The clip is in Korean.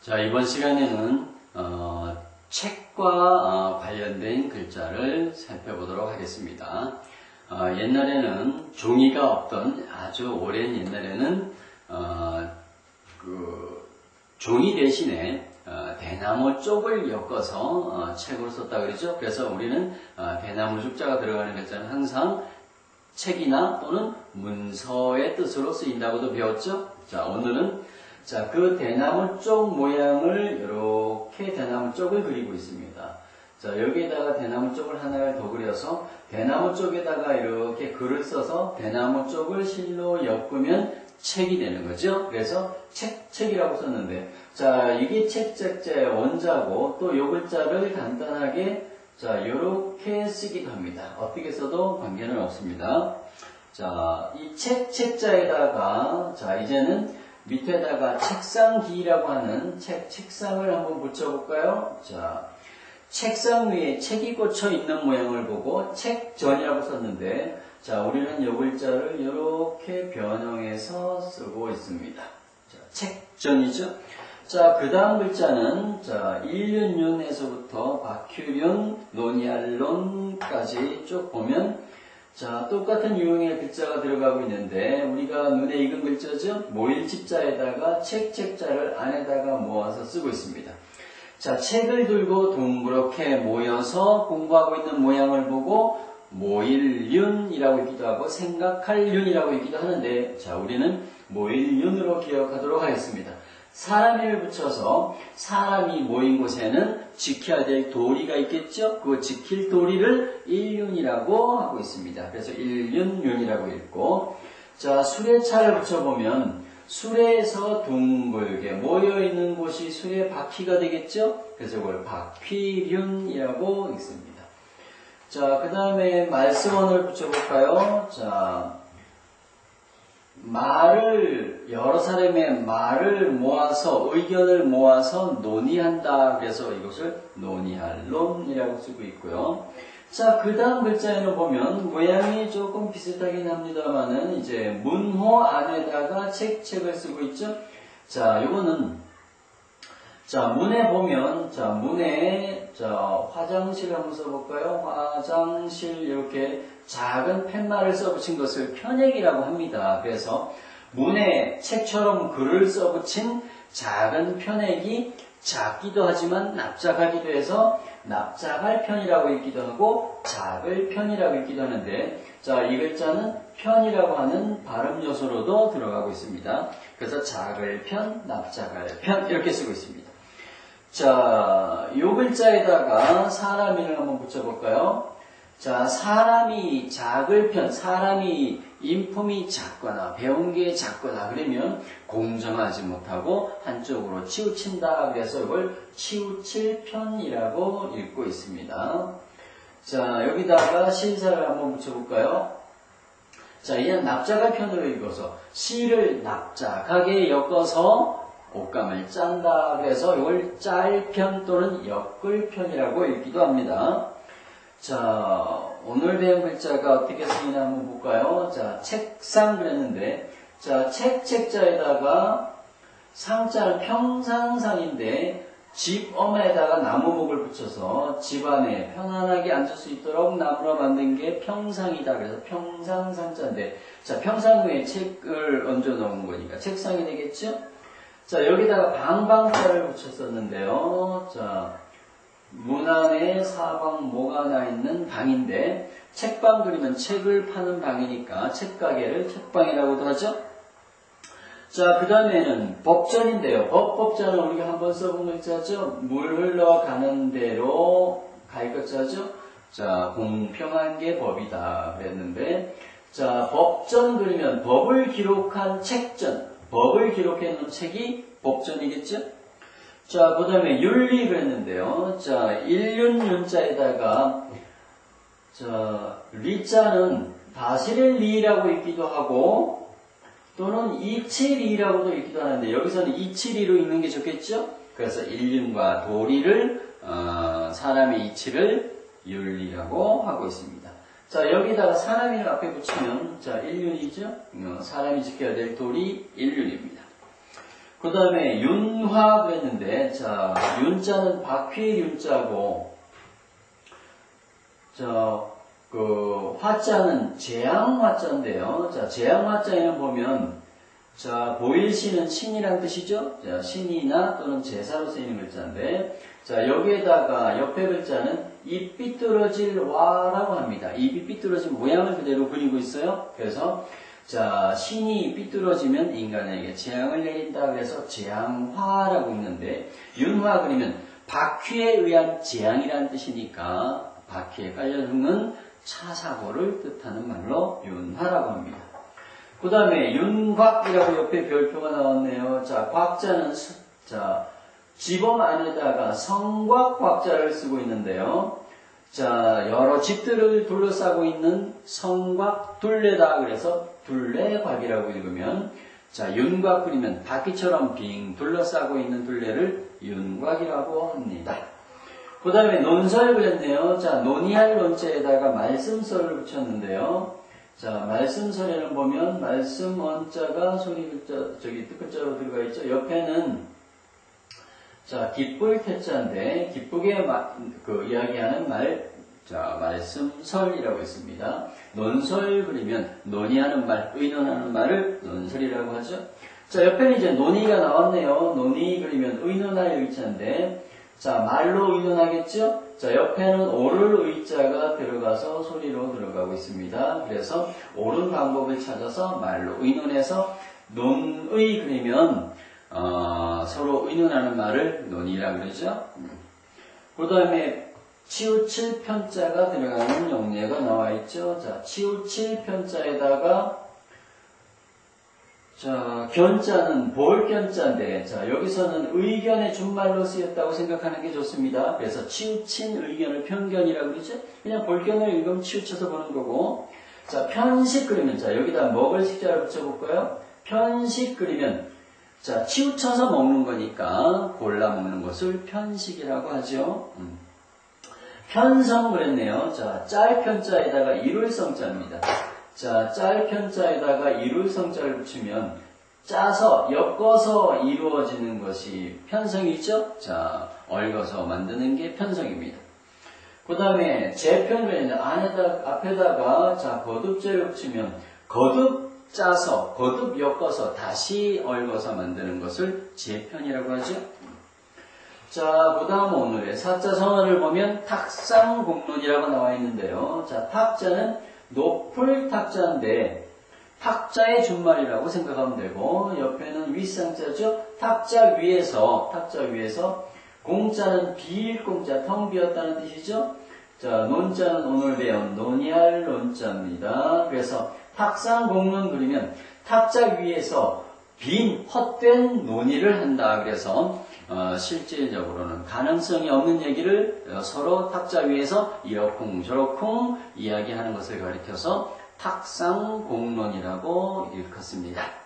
자, 이번 시간에는 어, 책과 어, 관련된 글자를 살펴보도록 하겠습니다. 어, 옛날에는 종이가 없던 아주 오랜 옛날에는 어, 그 종이 대신에 어, 대나무 쪽을 엮어서 어, 책으로 썼다 그러죠. 그래서 우리는 어, 대나무 죽자가 들어가는 글자는 항상 책이나 또는 문서의 뜻으로 쓰인다고도 배웠죠. 자, 오늘은 자, 그 대나무 쪽 모양을 이렇게 대나무 쪽을 그리고 있습니다. 자, 여기에다가 대나무 쪽을 하나를 더 그려서 대나무 쪽에다가 이렇게 글을 써서 대나무 쪽을 실로 엮으면 책이 되는 거죠. 그래서 책, 책이라고 썼는데, 자, 이게 책, 책자의 원자고 또 요 글자를 간단하게 자, 이렇게 쓰기도 합니다. 어떻게 써도 관계는 없습니다. 자, 이 책, 책자에다가, 자, 이제는 밑에다가 책상기라고 하는 책, 책상을 한번 붙여볼까요? 자, 책상 위에 책이 꽂혀 있는 모양을 보고 책전이라고 썼는데, 자, 우리는 이 글자를 이렇게 변형해서 쓰고 있습니다. 자, 책전이죠? 자, 그 다음 글자는, 자, 일륜륜에서부터 박큐륜, 노니알론까지 쭉 보면, 자, 똑같은 유형의 글자가 들어가고 있는데, 우리가 눈에 익은 글자죠? 모일집자에다가 책, 책자를 안에다가 모아서 쓰고 있습니다. 자, 책을 들고 둥그렇게 모여서 공부하고 있는 모양을 보고, 모일륜이라고 읽기도 하고, 생각할륜이라고 읽기도 하는데, 자, 우리는 모일륜으로 기억하도록 하겠습니다. 사람을 붙여서 사람이 모인 곳에는 지켜야 될 도리가 있겠죠? 그 지킬 도리를 일륜이라고 하고 있습니다. 그래서 일륜륜이라고 읽고 자 수레차를 붙여보면 수레에서 둥글게 모여있는 곳이 수레 바퀴가 되겠죠? 그래서 이걸 바퀴륜이라고 읽습니다. 자, 그 다음에 말씀원을 붙여볼까요? 자, 말을 여러 사람의 말을 모아서 의견을 모아서 논의한다. 그래서 이것을 논의할론이라고 쓰고 있고요. 자, 그 다음 글자에는 보면 모양이 조금 비슷하긴 합니다만은 이제 문호 안에다가 책 책을 쓰고 있죠. 자, 요거는 자, 문에 보면, 자, 문에, 자, 화장실 한번 써볼까요? 화장실, 이렇게 작은 팻말을 써붙인 것을 편액이라고 합니다. 그래서 문에 책처럼 글을 써붙인 작은 편액이 작기도 하지만 납작하기도 해서 납작할 편이라고 읽기도 하고 작을 편이라고 읽기도 하는데 자, 이 글자는 편이라고 하는 발음 요소로도 들어가고 있습니다. 그래서 작을 편, 납작할 편 이렇게 쓰고 있습니다. 자, 요 글자에다가 사람이를 한번 붙여볼까요? 자, 사람이 작을 편, 사람이 인품이 작거나 배운 게 작거나 그러면 공정하지 못하고 한쪽으로 치우친다. 그래서 이걸 치우칠 편이라고 읽고 있습니다. 자, 여기다가 신사를 한번 붙여볼까요? 자, 이제 납작할 편으로 읽어서 시를 납작하게 엮어서 옷감을 짠다. 그래서 이걸 짤편 또는 엮을편이라고 읽기도 합니다. 자, 오늘 배운 글자가 어떻게 쓰이나 한번 볼까요? 자, 책상 그랬는데, 자, 책, 책자에다가 상자는 평상상인데, 집 엄에다가 나무목을 붙여서 집 안에 편안하게 앉을 수 있도록 나무로 만든 게 평상이다. 그래서 평상상자인데, 자, 평상 위에 책을 얹어 놓은 거니까 책상이 되겠죠? 자, 여기다가 방방자를 붙였었는데요. 자, 문 안에 사방 뭐가 나 있는 방인데, 책방 그리면 책을 파는 방이니까 책가게를 책방이라고도 하죠. 자, 그 다음에는 법전인데요. 법, 법전은 우리가 한번 써본 글자죠. 물 흘러가는 대로 갈 글자죠. 자, 공평한 게 법이다. 그랬는데, 자, 법전 그리면 법을 기록한 책전, 법을 기록해 놓은 책이 법전이겠죠? 자, 그 다음에 윤리 그랬는데요. 자, 일륜윤자에다가, 자, 리자는 다스릴 리라고 읽기도 하고, 또는 이칠이라고도 읽기도 하는데, 여기서는 이칠이로 읽는 게 좋겠죠? 그래서 일륜과 도리를, 어, 사람의 이치를 윤리라고 하고 있습니다. 자, 여기다가 사람이를 앞에 붙이면, 자, 일륜이죠? 어, 사람이 지켜야 될 도리 일륜입니다. 그 다음에 윤화 그랬는데, 자, 윤자는 바퀴 윤자고, 저, 그, 화자는 재앙 화자인데요. 자, 재앙 화자에는 보면, 자, 보일시는 신이란 뜻이죠? 자, 신이나 또는 제사로 쓰이는 글자인데, 자, 여기에다가 옆에 글자는 이 삐뚤어질 와라고 합니다. 입이 삐뚤어진 모양을 그대로 그리고 있어요. 그래서, 자, 신이 삐뚤어지면 인간에게 재앙을 내린다 그래서 재앙화라고 있는데, 윤화 그리면 바퀴에 의한 재앙이라는 뜻이니까, 바퀴에 깔려 죽는 차 사고를 뜻하는 말로 윤화라고 합니다. 그 다음에 윤곽이라고 옆에 별표가 나왔네요. 자, 곽자는 수- 자 지범 안에다가 성곽 곽자를 쓰고 있는데요. 자, 여러 집들을 둘러싸고 있는 성곽 둘레다 그래서 둘레곽이라고 읽으면 자, 윤곽 그리면 바퀴처럼 빙 둘러싸고 있는 둘레를 윤곽이라고 합니다. 그 다음에 논설 그랬네요. 자, 논의할 논자에다가 말씀설을 붙였는데요. 자, 말씀설에는 보면 말씀 원자가 소리 글자, 저기 뜻글자로 들어가 있죠. 옆에는 자, 기쁠 태자인데 기쁘게 마- 그 이야기하는 말, 자, 말씀설이라고 있습니다. 논설 그리면 논의하는 말, 의논하는 말을 논설이라고 하죠. 자, 옆에는 이제 논의가 나왔네요. 논의 그리면 의논할 의자인데 자, 말로 의논하겠죠? 자, 옆에는 오를 의자가 들어가서 소리로 들어가고 있습니다. 그래서 옳은 방법을 찾아서 말로 의논해서 논의 그리면 어, 서로 의논하는 말을 논의라 그러죠. 그 다음에 치우칠 편자가 들어가는 용례가 나와 있죠. 자, 치우칠 편자에다가 자, 견자는 볼견자인데, 자, 여기서는 의견의 준말로 쓰였다고 생각하는 게 좋습니다. 그래서 치우친 의견을 편견이라고 그러죠? 그냥 볼견을 읽으면 치우쳐서 보는 거고, 자, 편식 그리면, 자, 여기다 먹을 식자를 붙여볼까요? 편식 그리면, 자, 치우쳐서 먹는 거니까 골라 먹는 것을 편식이라고 하죠. 음. 편성 그랬네요. 자, 짤 편자에다가 이룰 성 자입니다. 자, 짤 편자에다가 이룰 성자를 붙이면 짜서 엮어서 이루어지는 것이 편성이죠. 자, 얽어서 만드는 게 편성입니다. 그 다음에 했는데 안에다 앞에다가 자 거듭제를 붙이면 거듭 짜서 거듭 엮어서 다시 얽어서 만드는 것을 재편이라고 하죠. 자, 그 다음 오늘의 사자 성어를 보면 탁상공론이라고 나와 있는데요. 자, 탁자는 높을 탁자인데 탁자의 준말이라고 생각하면 되고 옆에는 윗상자죠. 탁자 위에서 탁자 위에서 공자는 비일 공자 텅 비었다는 뜻이죠. 자, 논자는 오늘 배운 논의할 논자입니다. 그래서 탁상 공론 그리면 탁자 위에서 빈 헛된 논의를 한다. 그래서 어, 실질적으로는 가능성이 없는 얘기를 어, 서로 탁자 위에서 이러쿵 저러쿵 이야기하는 것을 가리켜서 탁상공론이라고 일컫습니다.